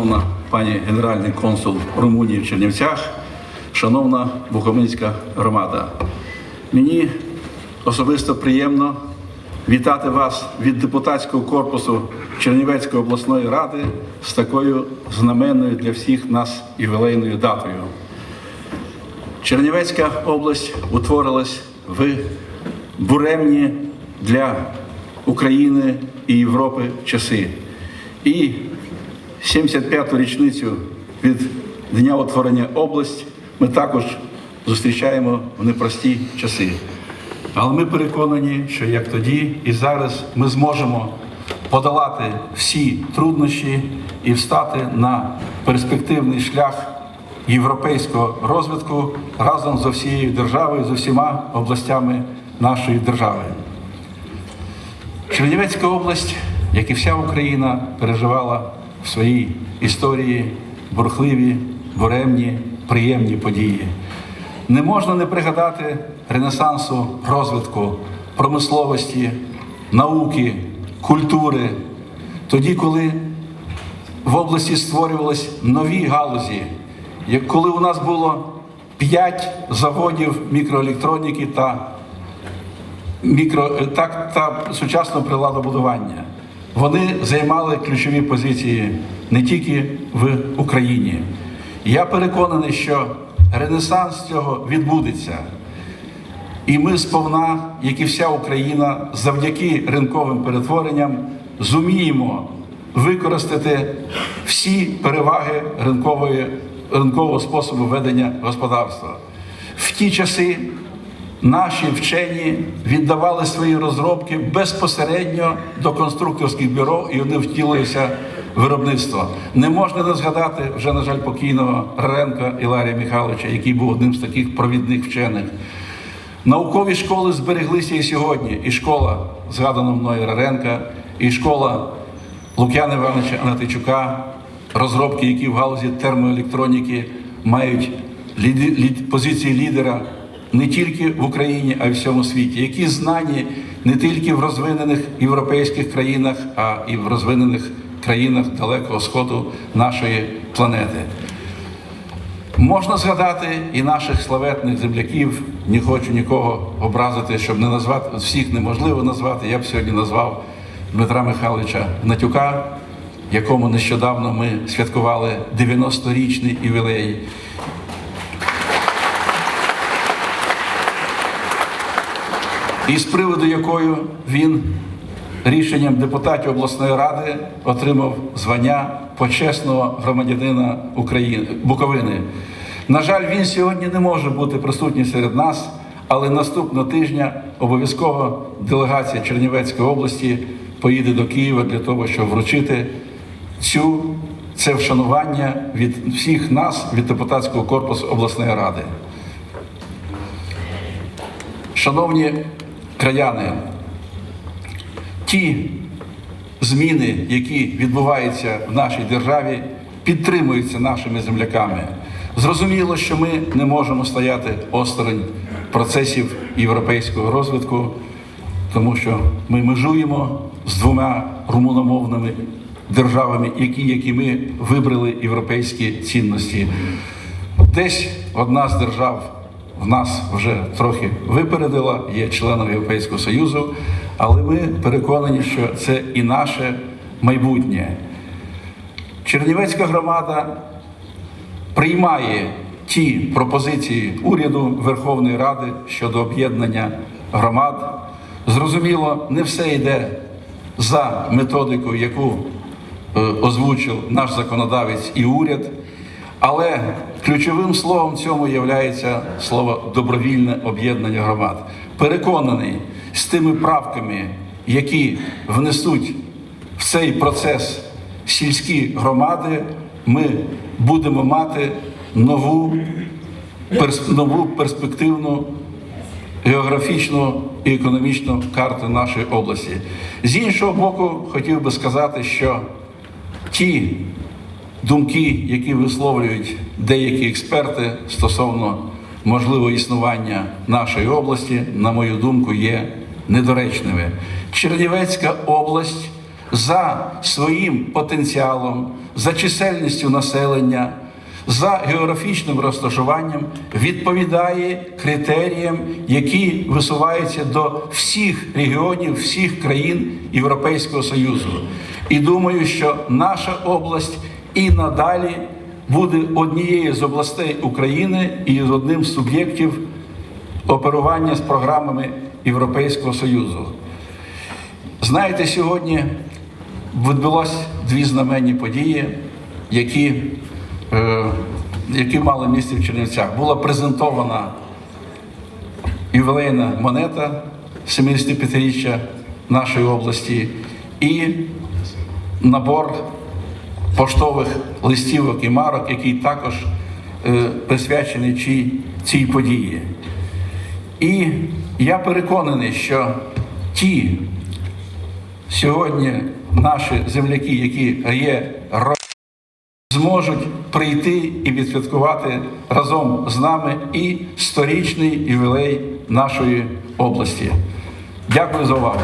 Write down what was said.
Шановна пані генеральний консул Румунії в Чернівцях, шановна Буковинська громада, мені особисто приємно вітати вас від депутатського корпусу Чернівецької обласної ради з такою знаменною для всіх нас ювілейною датою. Чернівецька область утворилась в буремні для України і Європи часи. І 75-ту річницю від дня утворення області ми також зустрічаємо в непрості часи. Але ми переконані, що як тоді і зараз ми зможемо подолати всі труднощі і встати на перспективний шлях європейського розвитку разом з всією державою, з усіма областями нашої держави. Чернівецька область, як і вся Україна, переживала в своїй історії бурхливі, буремні, приємні події. Не можна не пригадати ренесансу розвитку промисловості, науки, культури, тоді, коли в області створювались нові галузі, як коли у нас було п'ять заводів мікроелектроніки та мікро так та сучасного приладобудування. Вони займали ключові позиції не тільки в Україні. Я переконаний, що ренесанс цього відбудеться. І ми сповна, як і вся Україна, завдяки ринковим перетворенням зуміємо використати всі переваги ринкової, ринкового способу ведення господарства. В ті часи наші вчені віддавали свої розробки безпосередньо до конструкторських бюро і вони втілилися в виробництво. Не можна не згадати вже, на жаль, покійного Ренка Іларія Михайловича, який був одним з таких провідних вчених. Наукові школи збереглися і сьогодні. І школа згаданого мною Раренка, і школа Лук'яна Івановича Анатичука, розробки, які в галузі термоелектроніки мають позиції лідера не тільки в Україні, а й в всьому світі, які знані не тільки в розвинених європейських країнах, а і в розвинених країнах Далекого Сходу нашої планети. Можна згадати і наших славетних земляків. Не хочу нікого образити, щоб не назвати всіх неможливо назвати. Я б сьогодні назвав Дмитра Михайловича Гнатюка, якому нещодавно ми святкували 90-річний ювілей. І з приводу якою він рішенням депутатів обласної ради отримав звання почесного громадянина України Буковини. На жаль, він сьогодні не може бути присутній серед нас, але наступного тижня обов'язково делегація Чернівецької області поїде до Києва для того, щоб вручити цю це вшанування від всіх нас, від депутатського корпусу обласної ради. Шановні краяни, ті зміни, які відбуваються в нашій державі, підтримуються нашими земляками. Зрозуміло, що ми не можемо стояти осторонь процесів європейського розвитку, тому що ми межуємо з двома румуномовними державами, які, які ми вибрали європейські цінності. Десь одна з держав нас вже трохи випередила, є членом Європейського Союзу, але ми переконані, що це і наше майбутнє. Чернівецька громада приймає ті пропозиції уряду Верховної Ради щодо об'єднання громад. Зрозуміло, не все йде за методикою, яку е, озвучив наш законодавець і уряд. Але ключовим словом цьому є слово добровільне об'єднання громад. Переконаний з тими правками, які внесуть в цей процес сільські громади, ми будемо мати нову, перс- нову перспективну географічну і економічну карту нашої області. З іншого боку, хотів би сказати, що ті думки, які висловлюють деякі експерти стосовно можливого існування нашої області, на мою думку, є недоречними. Чернівецька область за своїм потенціалом, за чисельністю населення, за географічним розташуванням відповідає критеріям, які висуваються до всіх регіонів, всіх країн Європейського Союзу. І думаю, що наша область і надалі буде однією з областей України і з одним з суб'єктів оперування з програмами Європейського Союзу. Знаєте, сьогодні відбулось дві знаменні події, які, е, які мали місце в Чернівцях. Була презентована ювілейна монета 75-річчя нашої області і набор поштових листівок і марок, який також е, присвячений цій, події. І я переконаний, що ті сьогодні наші земляки, які є зможуть прийти і відсвяткувати разом з нами і сторічний ювілей нашої області. Дякую за увагу.